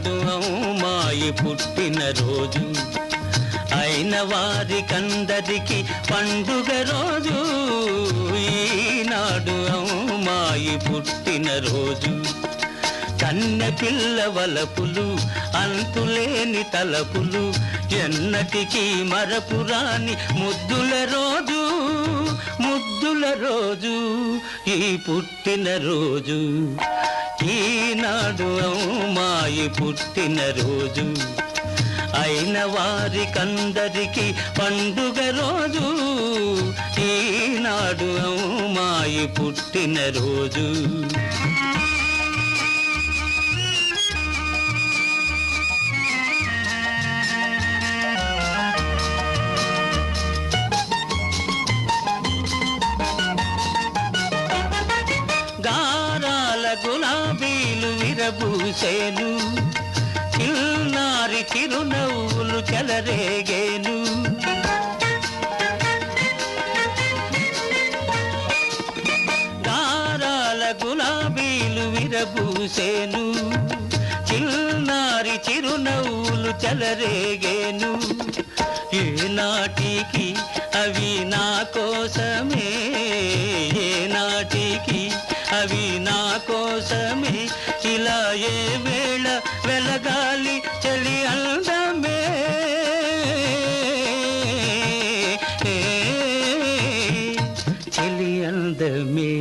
నాడు అమ్మాయి పుట్టిన రోజు. అయిన వారికందరికి పండుగ రోజు. ఈనాడు అమ్మాయి పుట్టిన రోజు. కన్నె పిల్ల వలపులు అంతులేని తలపులు ఎన్నటికీ మరపురాని ముద్దుల రోజు. ముద్దుల రోజు ఈ పుట్టిన రోజు. ఈనాడు అమ్మాయి పుట్టిన రోజు. అయిన వారికందరికి పండుగ రోజు. ఈనాడు అమ్మాయి పుట్టిన రోజు. గులాబీలు విరబూసేను. చిన్నారి చిరునవ్వులు చెలరేగేను. దారాల గులాబీలు విరబూసేను. చిన్నారి చిరునవ్వులు చెలరేగేను. ఏనాటికి అవి నా కోసమే ఏనాటికి అవి నా కోసమే. ఇలా ఏ వేళ వెలగాలి చలి అందమే. చెలి అందమే.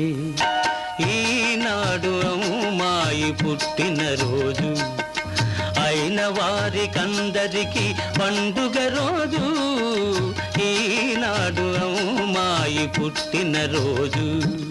ఈనాడు అమ్మాయి పుట్టిన రోజు. అయిన వారికందరికీ పండుగ రోజు. ఈనాడు అమ్మాయి పుట్టిన రోజు.